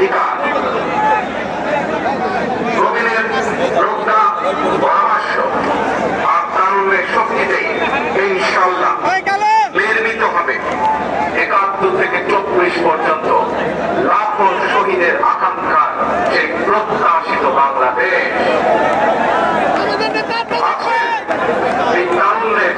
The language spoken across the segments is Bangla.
অধিকার। পরামর্শ। আর তারুণ্যের ইনশাল্লাহ নির্মিত হবে। একাত্তর থেকে চব্বিশ পর্যন্ত লাখো শহীদের আকাঙ্ক্ষার সেই প্রত্যাশিত বাংলাদেশ। তারুণ্যের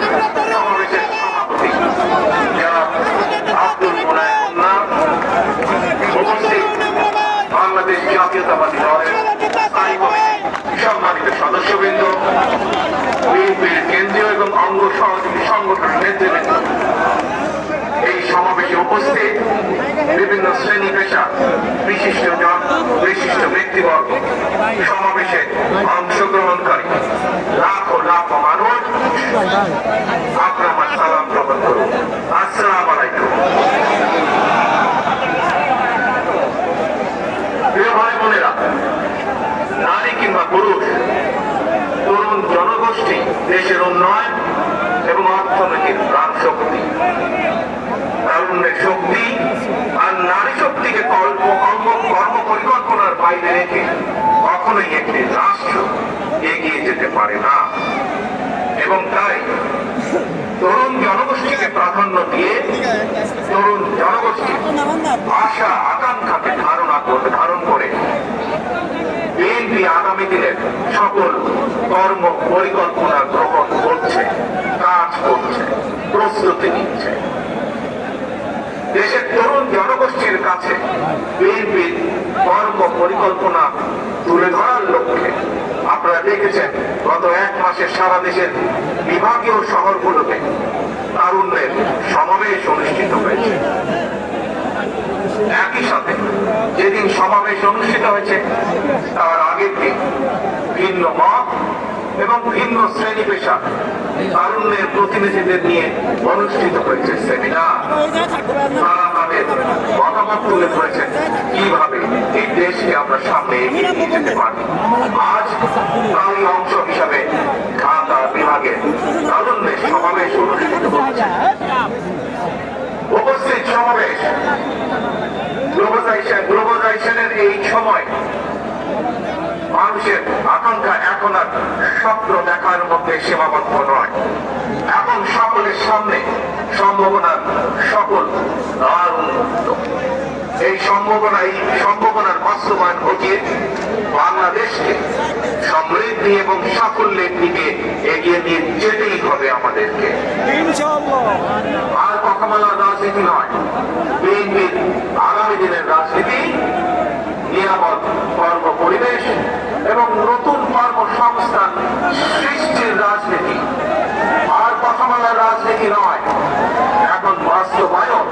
এই সমাবেশে উপস্থিত বিভিন্ন শ্রেণি বিশিষ্ট জন, বিশিষ্ট ব্যক্তিবর্গ সমাবেশে অংশগ্রহণকারী লাখো লাখো মানুষ। আপনার সালাম গ্রহণ করুন। আসসালাম আলাইকুম। প্রিয় ভাই বোনেরা, নারী কিংবা পুরুষ, তরুণ জনগোষ্ঠী, দেশের উন্নয়ন এগিয়ে যেতে পারে না। এবং তাই তরুণ জনগোষ্ঠীকে প্রাধান্য দিয়ে তরুণ জনগোষ্ঠী আশা আকাঙ্ক্ষাকে ধারণা ধারণ করে। বিএনপি আগামী দিনের সকল কর্ম পরিকল্পনা গ্রহণ করছে, কাজ করছে, প্রস্তুতি নিচ্ছে। দেশের তরুণ জনগোষ্ঠীর কাছে বিএনপির কর্ম পরিকল্পনা তুলে ধরার লক্ষ্যে আপনারা দেখেছেন, গত এক মাসে সারা দেশের বিভাগীয় শহরগুলোতে তারুণ্যের সমাবেশ অনুষ্ঠিত হয়েছে। একই সাথে যেদিন সমাবেশ অনুষ্ঠিত হয়েছে, তার আগের দিন ভিন্ন মত এবং ভিন্ন শ্রেণি পেশা তারুণ্যের প্রতিনিধিদের নিয়ে অনুষ্ঠিত হয়েছে সেমিনার। মতামত তুলে ধরেছেন, কীভাবে এই দেশকে আমরা সামনে এগিয়ে নিয়ে যেতে পারি। আজ তারই অংশ হিসাবে ঢাকা বিভাগের তারুণ্যের সমাবেশ অনুষ্ঠিত হচ্ছে উপস্থিত সমাবেশ গ্লোবালাইজেশন গ্লোবালাইজেশনের এই সময় মানুষের আকাঙ্ক্ষা এখন আর স্বপ্ন দেখার মধ্যে সীমাবদ্ধ নয়। এখন সকলের সামনে সম্ভাবনার সকল এই সম্ভাবনা এই সম্ভাবনার বাস্তবায়ন ঘটিয়ে বাংলাদেশকে সমৃদ্ধি এবং সাফল্যের দিকে এগিয়ে নিয়ে যেতেই হবে আমাদেরকে। বলার রাজনীতি নয়। আগামী দিনের রাজনীতি, নিরাপদ কর্ম পরিবেশ এবং নতুন কর্মসংস্থান সৃষ্টির রাজনীতি। আর কথা রাজনীতি নয়, এখন বাস্তবায়ন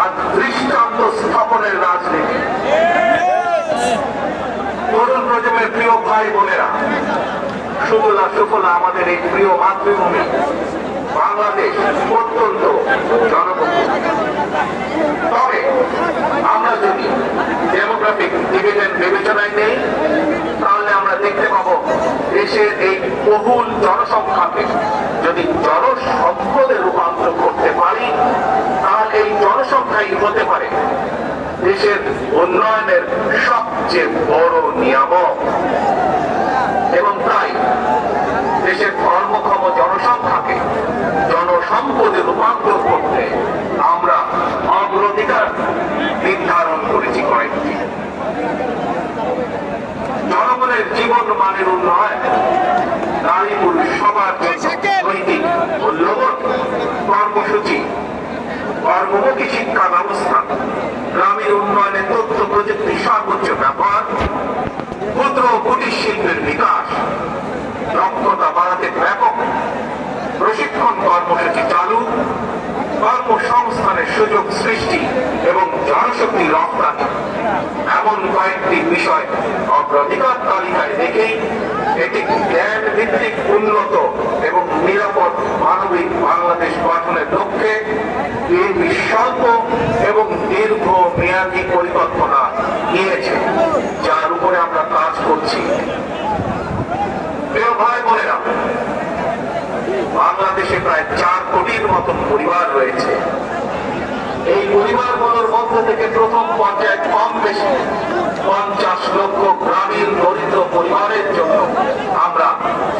আর দৃষ্টান্ত স্থাপনের রাজনীতি। তরুণ প্রজন্মের প্রিয় ভাই বোনেরা সুফলা সুফলা আমাদের এই প্রিয় মাতৃভূমি। বাংলাদেশ অত্যন্ত তবে আমরা যদি ডেমোগ্রাফিক ডিভিডেন্ড বিবেচনায় নেই, তাহলে আমরা দেখতে পাবো দেশের এই বহুল জনসংখ্যাকে যদি জনসম্পদে রূপান্তর করতে পারি, তাহলে এই জনসংখ্যাই হতে পারে দেশের উন্নয়নের সবচেয়ে বড় নিয়ামক। এবং তাই দেশের কর্মক্ষম জনসংখ্যাকে জনসম্পদে রূপান্তর করতে আমরা অগ্রাধিকার নির্ধারণ করেছি কয়েকটি। জনগণের জীবন মানের উন্নয়ন, নারী পুরুষ সবার নৈতিক মূল্যবোধ কর্মসূচি, কর্মমুখী শিক্ষা ব্যবস্থা গ্রামের উন্নয়নে তথ্য প্রযুক্তি সর্বোচ্চ ব্যবহার, ক্ষুদ্র কুটির শিল্পের বিকাশ, দক্ষতা বাড়াতে ব্যাপক প্রশিক্ষণ কর্মসূচি চালু, কর্মসংস্থানের সুযোগ সৃষ্টি এবং জনশক্তি রপ্তানি। এমন কয়েকটি বিষয় অগ্রাধিকার তালিকায় রেখেই এটি জ্ঞান ভিত্তিক উন্নত এবং নিরাপদ মানবিক বাংলাদেশ গঠনের লক্ষ্যে বিএনপি স্বল্প এবং দীর্ঘ মেয়াদী পরিকল্পনা নিয়েছে, যার উপরে আমরা কাজ করছি। বাংলাদেশে প্রায় চার কোটির মতন পরিবার রয়েছে। এই পরিবারগুলোর মধ্যে থেকে প্রথম পর্যায়ে কম বেশি পঞ্চাশ লক্ষ গ্রামীণ দরিদ্র পরিবারের জন্য আমরা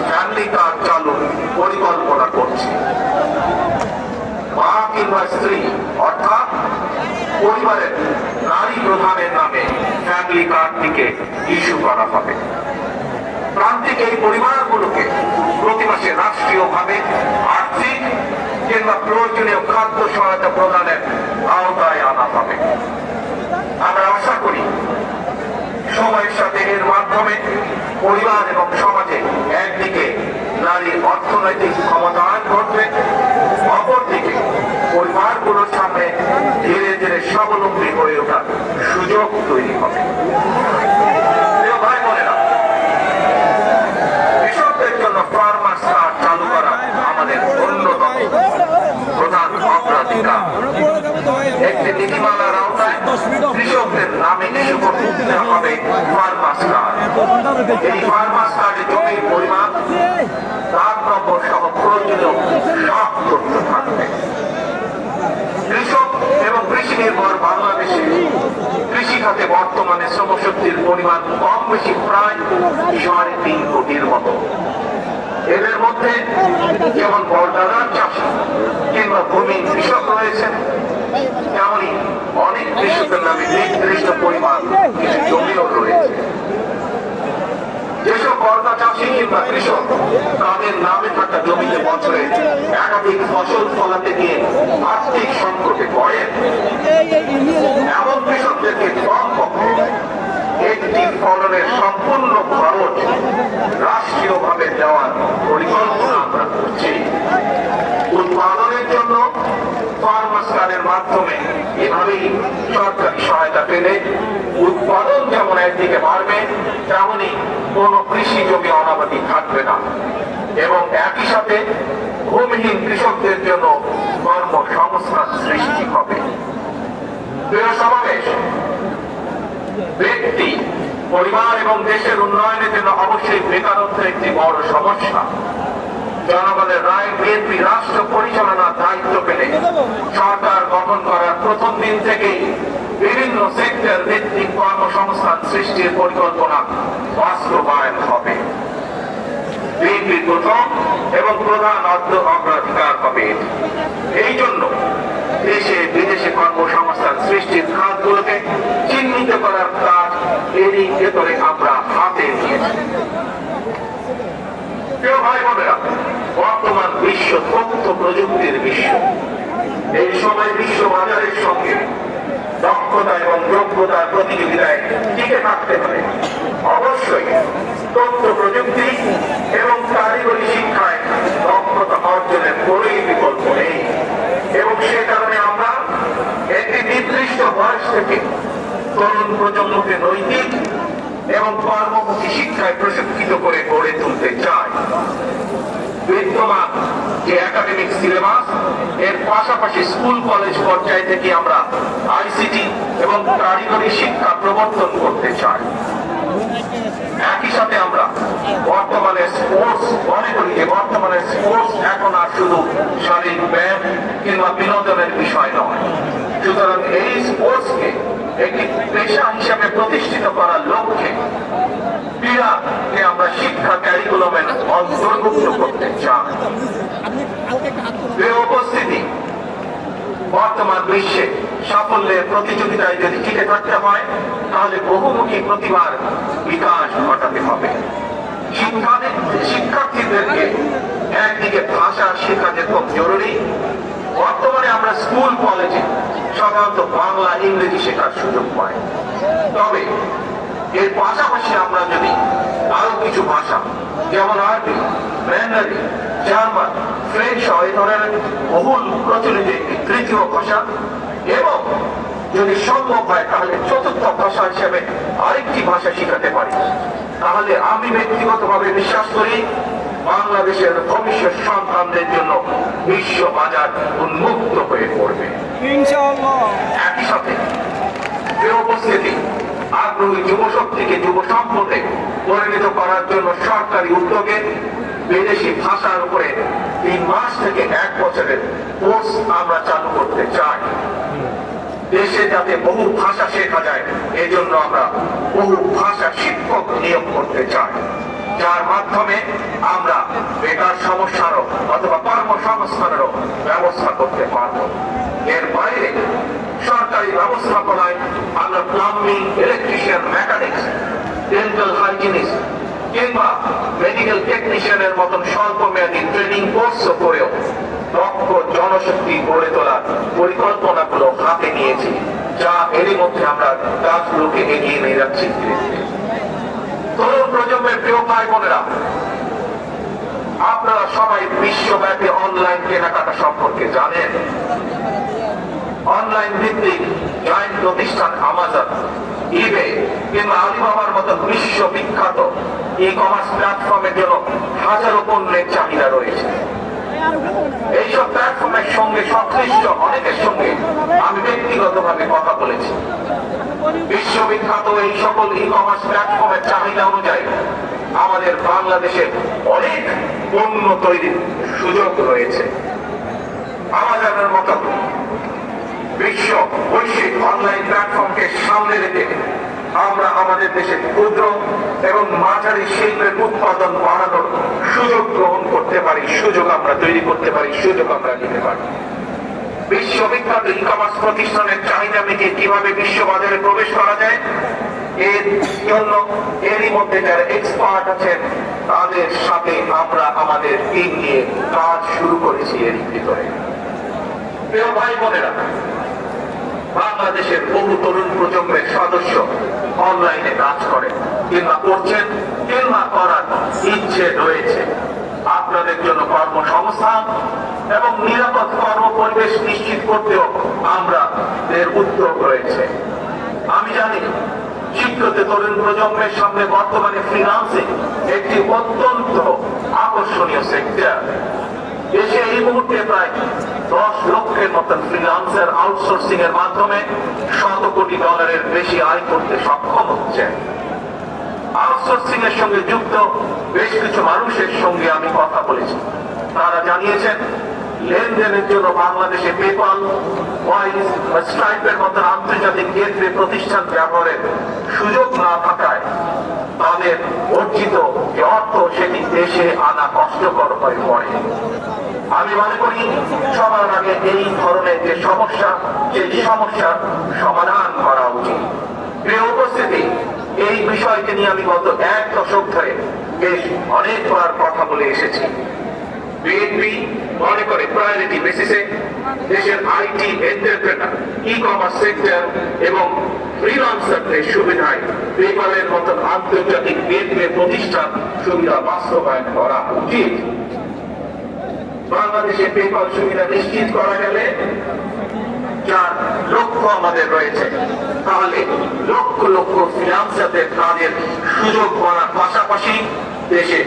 ফ্যামিলি কার্ড চালুর পরিকল্পনা করছি। মা কিংবা স্ত্রী, অর্থাৎ পরিবারের নারী প্রধানের নামে ফ্যামিলি কার্ডটিকে ইস্যু করা হবে। প্রান্তিক এই পরিবারগুলোকে প্রতি মাসে রাষ্ট্রীয়ভাবে আর্থিক কিংবা প্রয়োজনীয় খাদ্য সহায়তা প্রদানের আওতায় আনা হবে। আমরা আশা করি সময়ের সাথে এর মাধ্যমে পরিবার এবং সমাজে একদিকে নারীর অর্থনৈতিক ক্ষমতায়ন ঘটবে, অপরদিকে পরিবারগুলোর সামনে ধীরে ধীরে স্বাবলম্বী হয়ে ওঠার সুযোগ তৈরি হবে। ভাই বোনেরা কৃষকদের জন্য ফার্মার্স কার্ড চালু করা আমাদের অন্যতম প্রধান অগ্রাধিকার একটি নীতিমালার আওতায় কৃষকদের নামে ইস্যু করতে হবে ফার্মার্স কার্ড এই ফার্মার্স কার্ডে জমির পরিমাণ দাগ নম্বর সহ প্রয়োজনীয় সব তথ্য থাকবে কৃষক এবং কৃষি নির্ভর বাংলাদেশে কৃষি খাতে বর্তমানে শ্রমশক্তির পরিমাণ কম বেশি প্রায় সাড়ে তিন কোটির মতো। এদের মধ্যে যেমন বর্ডারার চাষি কিংবা ভূমি কৃষক রয়েছেন তেমনই অনেক কৃষকের নামে নির্দিষ্ট পরিমাণ কিছু জমিও রয়েছে। যেসব বর্গা চাষি কিংবা কৃষক, তাদের নামে থাকা জমিতে বছরে একাধিক ফসল ফলাতে গিয়ে আর্থিক সংকটে পড়েন। এমন কৃষকদেরকে কমপক্ষে ফলনের সম্পূর্ণ খরচ রাষ্ট্রীয়ভাবে দেওয়ার পরিকল্পনা আমরা করছি। উৎপাদনের জন্য কার্ডের মাধ্যমে এভাবেই সরকারি সহায়তা পেলে উৎপাদন যেমন একদিকে বাড়বে, তেমনি কোনো কৃষি জমি অনাবাদি থাকবে না। এবং একই সাথে ভূমিহীন কৃষকদের জন্য কর্মসংস্থান সৃষ্টি হবে। সমাবেশ ব্যক্তি পরিবার এবং দেশের উন্নয়নের জন্য অবশ্যই বেকারত্ব একটি বড় সমস্যা। জনগণের রায় বিএনপি রাষ্ট্র পরিচালনার দায়িত্ব পেলে সরকার গঠন করার প্রথম দিন থেকেই বিভিন্ন সেক্টর ভিত্তিক কর্মসংস্থান সৃষ্টির পরিকল্পনা বাস্তবায়ন হবে। বিএনপির প্রথম এবং প্রধান অগ্রাধিকার হবে। এই জন্য দেশে, বিদেশে কর্মসংস্থান সৃষ্টির খাতগুলোকে চিহ্নিত করার কাজ এরই ভেতরে আমরা হাতে নিয়েছি। প্রিয় ভাই বোনেরা, বর্তমান বিশ্ব তথ্য প্রযুক্তির বিশ্ব। এই সময় বিশ্ব বাজারের সঙ্গে দক্ষতা এবং যোগ্যতার প্রতিযোগিতায় টিকে থাকতে পারে। অবশ্যই তথ্য প্রযুক্তি এবং কারিগরি শিক্ষায় দক্ষতা অর্জনের কোনোই বিকল্প নেই এবং সে কারণে আমরা একটি নির্দিষ্ট বয়স থেকে তরুণ প্রজন্মকে নৈতিক এবং শিক্ষায় প্রশিক্ষিত করে গড়ে তুলতে চাই বিদ্যমান যে একাডেমিক সিলেবাস এর পাশাপাশি স্কুল কলেজ পর্যায় থেকে আমরা আইসিটি এবং কারিগরি শিক্ষা প্রবর্তন করতে চাই। একই সাথে আমরা বর্তমানে স্পোর্টস মনে করি যে বর্তমানে স্পোর্টস এখন আর শুধু শারীরিক ব্যায়াম কিংবা বিনোদনের বিষয় নয়। সুতরাং এই স্পোর্টসকে একটি পেশা হিসাবে প্রতিষ্ঠিত করার লক্ষ্যে ক্রীড়াকে আমরা শিক্ষা ক্যারিকুলামে অন্তর্ভুক্ত করতে চাই। উপস্থিতি বর্তমান বিশ্বে সাফল্যের প্রতিযোগিতায় যদি টিকে থাকতে হয়, তাহলে বহুমুখী প্রতিভার বিকাশ ঘটাতে হবে। শিক্ষার্থী- শিক্ষার্থীদেরকে একদিকে ভাষা শেখা যে খুব জরুরি বর্তমানে আমরা স্কুল, কলেজে সাধারণত বাংলা, ইংরেজি শেখার সুযোগ পাই। তবে এর পাশাপাশি আমরা যদি আরও কিছু ভাষা, যেমন আরবি ম্যান্ডারি জার্মান, ফ্রেঞ্চ সহ এই ধরনের বহুল প্রচলিত একটি তৃতীয় ভাষা, এবং যদি সম্ভব হয় তাহলে চতুর্থ ভাষা হিসেবে আরেকটি ভাষা শিখাতে পারি। তাহলে আমি ব্যক্তিগতভাবে বিশ্বাস করি বাংলাদেশের ভবিষ্যৎ সন্তানদের জন্য বিশ্ব বাজার উন্মুক্ত হয়ে পড়বে। ইনশাআল্লাহ। একই সাথে প্রিয় উপস্থিতি আগ্রহী যুব শক্তিকে যুব সম্পদে পরিণত করার জন্য সরকারি উদ্যোগে বিদেশি ভাষার উপরে তিন মাস থেকে এক বছরের কোর্স আমরা চালু করতে চাই। দেশে যাতে বহু ভাষা শেখা যায় এজন্য আমরা বহু ভাষা শিক্ষক নিয়োগ করতে চাই। যার মাধ্যমে আমরা বেকার সমস্যারও অথবা কর্মসংস্থানেরও ব্যবস্থা করতে পারব এর বাইরে সরকারি ব্যবস্থাপনায় আমরা plumbing electrician mechanics dental hygienist কিংবা মেডিকেল টেকনিশিয়ানের মতন স্বল্প মেয়াদী ট্রেনিং কোর্সও করেও দক্ষ জনশক্তি গড়ে তোলার পরিকল্পনাগুলো হাতে নিয়েছি, যা এরই মধ্যে আমরা কাজগুলোকে এগিয়ে নিয়ে যাচ্ছি ধীরে ধীরে। তরুণ প্রজন্মের প্রিয় ভাই বোনেরা, আপনারা সবাই বিশ্বব্যাপী অনলাইন কেনাকাটা সম্পর্কে জানেন। অনলাইন ভিত্তিক জয়েন্ট প্রতিষ্ঠান আমাজন ইবে কিংবা আলিবাবার মতো বিশ্ববিখ্যাত ই কমার্স প্ল্যাটফর্মের জন্য হাজারো পণ্যের চাহিদা রয়েছে। এইসব প্ল্যাটফর্মের সঙ্গে সংশ্লিষ্ট অনেকের সঙ্গে আমি ব্যক্তিগতভাবে কথা বলেছি। বিশ্ববিখ্যাত এই সকল ই কমার্স প্ল্যাটফর্মের চাহিদা অনুযায়ী আমাদের বাংলাদেশে অনেক পণ্য তৈরির সুযোগ রয়েছে। আমাজনের মতো বিশ্ব বৈশ্বিক অনলাইন প্ল্যাটফর্মকে সামনে রেখে আমরা আমাদের দেশে ক্ষুদ্র এবং মাঝারি শিল্পের উৎপাদন বাড়ানোর সুযোগ গ্রহণ করতে পারি, সুযোগ আমরা তৈরি করতে পারি, সুযোগ আমরা নিতে পারি। বিশ্ববিখ্যাত ই কমার্স প্রতিষ্ঠানের চাহিদা মিটিয়ে কীভাবে বিশ্ববাজারে প্রবেশ করা যায়, এর জন্য এরই মধ্যে যারা এক্সপার্ট আছেন, তাদের সাথে আমরা আমাদের টিম নিয়ে কাজ শুরু করেছি এর ভিতরে। প্রিয় ভাই বোনেরা, বাংলাদেশের বহু তরুণ প্রজন্মের সদস্য অনলাইনে কাজ করে, কিংবা করছেন, কিংবা করার ইচ্ছে রয়েছে। আপনাদের জন্য কর্মসংস্থান এবং নিরাপদ কর্ম পরিবেশ নিশ্চিত করতেও আমরা এর উদ্যোগ রয়েছে। আমি জানি শিক্ষিত তরুণ প্রজন্মের সামনে বর্তমানে ফ্রিলান্সিং একটি অত্যন্ত আকর্ষণীয় সেক্টর দেশে এই মুহূর্তে প্রায় দশ লক্ষের মতন ফ্রিলান্সার আউটসোর্সিং এর মাধ্যমে শত কোটি ডলারের বেশি আয় করতে সক্ষম হচ্ছে। আউটসোর্সিং এর সঙ্গে যুক্ত বেশ কিছু মানুষের সঙ্গে আমি কথা বলেছি। তারা জানিয়েছেন, লেনদেনের জন্য বাংলাদেশে পেপাল ওয়াইজ বা স্ট্রাইপের মতো আন্তর্জাতিক গেটওয়ে প্রতিষ্ঠান ব্যবহারের সুযোগ না থাকায় তাদের অর্জিত যে অর্থ, সেটি দেশে আনা কষ্টকর হয়ে পড়ে। আমি মনে করি, সবার আগে এই ধরনের যে সমস্যা, সেই সমস্যার সমাধান করা উচিত। প্রিয় উপস্থিতি, এই বিষয়কে নিয়ে আমি গত এক দশক ধরে বেশ অনেকবার কথা বলে এসেছি। বিএনপি মনে করে প্রায়োরিটি বেসিসে দেশের IT entrepreneur e commerce sector এবং ফ্রিলান্সারদের সুবিধায় পেপালের মতন আন্তর্জাতিক গেটওয়ে প্রতিষ্ঠান সুবিধা বাস্তবায়ন করা উচিত। বাংলাদেশে পেপাল সুবিধা নিশ্চিত করা গেলে যার লক্ষ্য আমাদের রয়েছে। তাহলে লক্ষ লক্ষ ফিনান্সারদের কাজের সুযোগ করার পাশাপাশি দেশে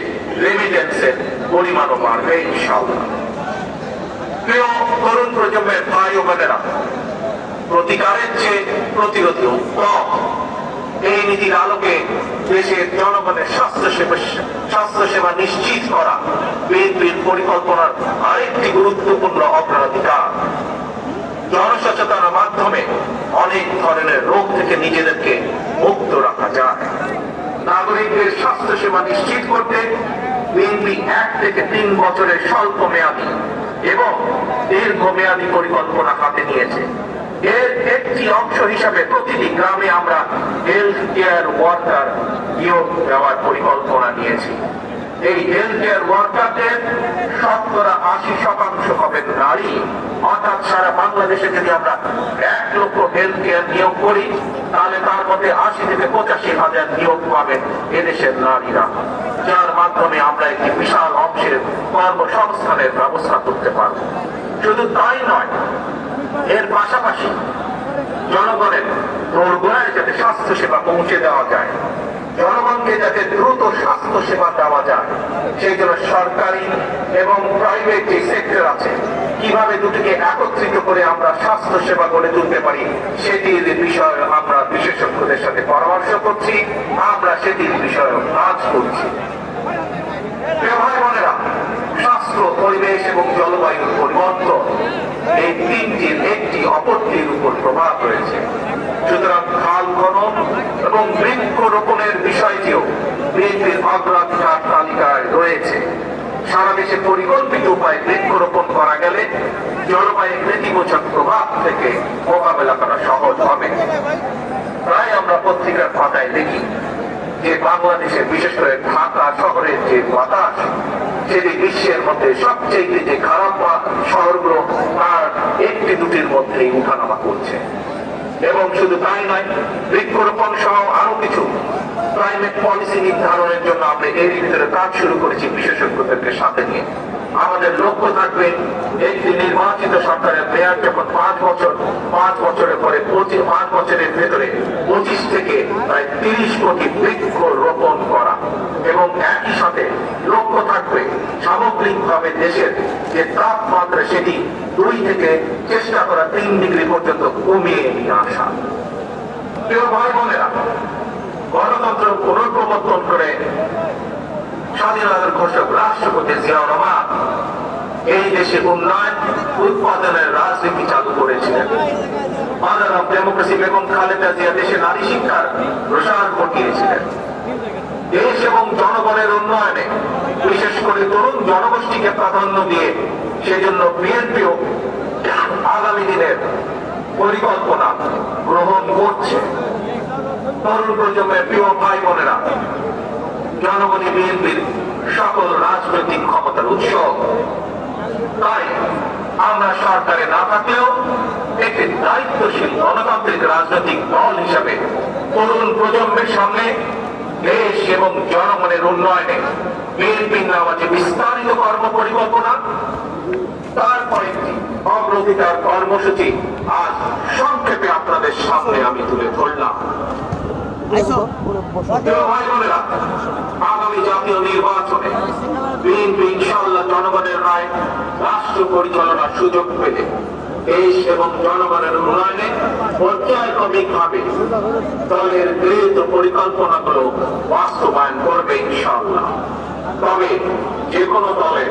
রেমিটেন্সের পরিমাণও বাড়বে, ইনশাআল্লাহ। প্রিয় তরুণ প্রজন্মের ভাই ও বোনেরা, প্রতিকারের চেয়ে প্রতিরোধী উত্তম এই নীতির আলোকে দেশের জনগণের স্বাস্থ্য সেবা স্বাস্থ্য সেবা নিশ্চিত করা বিএনপির পরিকল্পনার আরেকটি গুরুত্বপূর্ণ অগ্রাধিকার। জনসচেতনার মাধ্যমে অনেক ধরনের রোগ থেকে নিজেদেরকে মুক্ত রাখা যায়। নাগরিকদের স্বাস্থ্য সেবা নিশ্চিত করতে বিএনপি এক থেকে তিন বছরের স্বল্প মেয়াদী এবং দীর্ঘমেয়াদী পরিকল্পনা হাতে নিয়েছে। এর একটি অংশ হিসাবে প্রতিটি গ্রামে আমরা হেলথ কেয়ার ওয়ার্কার নিয়োগ দেওয়ার পরিকল্পনা নিয়েছি। এই হেলথ কেয়ার ওয়ার্কারদের শতকরা আশি শতাংশ হবেন নারী। অর্থাৎ সারা বাংলাদেশে যদি আমরা এক লক্ষ হেলথ কেয়ার নিয়োগ করি, তাহলে তার মধ্যে আশি থেকে পঁচাশি হাজার নিয়োগ পাবেন এদেশের নারীরা, যার মাধ্যমে আমরা একটি বিশাল অংশের কর্মসংস্থানের ব্যবস্থা করতে পারব। শুধু তাই নয়, এর পাশাপাশি জনগণের দোরগোড়ায় যাতে স্বাস্থ্য সেবা পৌঁছে দেওয়া যায় জনগণকে যাতে দ্রুত স্বাস্থ্য সেবা দেওয়া যায়, সেই জন্য সরকারি এবং প্রাইভেট যে সেক্টর আছে, কীভাবে দুটিকে একত্রিত করে আমরা স্বাস্থ্য সেবা গড়ে তুলতে পারি, সেটির বিষয়ে আমরা বিশেষজ্ঞদের সাথে পরামর্শ করছি, আমরা সেটির বিষয়ে কাজ করছি। স্বাস্থ্য, পরিবেশ এবং জলবায়ুর পরিবর্তন, এই তিনটির একটি অপরটির উপর প্রভাব রয়েছে। সুতরাং খাল খনন এবং বৃক্ষরোপণের বিষয়টিও বিএনপির অগ্রাধিকার তালিকায় রয়েছে। সারা দেশে পরিকল্পিত উপায়ে বৃক্ষরোপণ করা গেলে জলবায়ু নেতিবাচক প্রভাব থেকে মোকাবেলা করা সহজ হবে। প্রায় আমরা পত্রিকার পাতায় দেখি যে বাংলাদেশের, বিশেষ করে ঢাকা শহরের যে বাতাস, সেটি বিশ্বের মধ্যে সবচেয়ে যে খারাপ শহরগুলো, তার একটি দুটির মধ্যেই উঠানামা করছে। এবং শুধু তাই নয়, বৃক্ষরোপণ সহ আরও কিছু ক্লাইমেট পলিসি নির্ধারণের জন্য আমরা এর ভিতরে কাজ শুরু করেছি বিশেষজ্ঞদেরকে সাথে নিয়ে। আমাদের লক্ষ্য থাকবে একটি নির্বাচিত সরকারের মেয়াদ যখন পাঁচ বছর, পাঁচ বছরের পরে পঁচিশ পাঁচ বছরের ভেতরে পঁচিশ থেকে প্রায় তিরিশ কোটি বৃক্ষ রোপণ করা। এবং একই সাথে লক্ষ্য থাকবে সামগ্রিকভাবে দেশের যে তাপমাত্রা সেটি দুই থেকে চেষ্টা করা তিন ডিগ্রি পর্যন্ত কমিয়ে নিয়ে আসা। প্রিয় ভাই বোনেরা, গণতন্ত্র পুনর্প্রবর্তন করে স্বাধীনতার ঘোষক রাষ্ট্রপতি জিয়াউর রহমান এই দেশে উন্নয়ন, উৎপাদনের রাজনীতি চালু করেছিলেন। Mother of democracy Begum Khaleda Zia দেশে নারী শিক্ষার প্রসার ঘটিয়েছিলেন। দেশ এবং জনগণের উন্নয়নে, বিশেষ করে তরুণ জনগোষ্ঠীকে প্রাধান্য দিয়ে সেজন্য বিএনপিও আগামী দিনের পরিকল্পনা গ্রহণ করছে। তরুণ প্রজন্মের প্রিয় ভাই বোনেরা জনগণই বিএনপির সকল রাজনৈতিক ক্ষমতার উৎস। তাই আমরা সরকারে না থাকলেও একটি দায়িত্বশীল গণতান্ত্রিক রাজনৈতিক দল হিসাবে তরুণ প্রজন্মের সামনে দেশ এবং জনগণের উন্নয়নে বিএনপির নেওয়া যে বিস্তারিত কর্ম পরিকল্পনা তার কয়েকটি অগ্রাধিকার কর্মসূচি আজ সংক্ষেপে আপনাদের সামনে আমি তুলে ধরলাম। আগামী জাতীয় নির্বাচনে বিএনপি ইনশাআল্লাহ জনগণের রায় রাষ্ট্র পরিচালনার সুযোগ পেলে। দেশ এবং জনগণের উন্নয়নে পর্যায়ক্রমিক ভাবে দলের গৃহীত পরিকল্পনাগুলো বাস্তবায়ন করবে ইনশাআল্লাহ। তবে যে কোনো দলের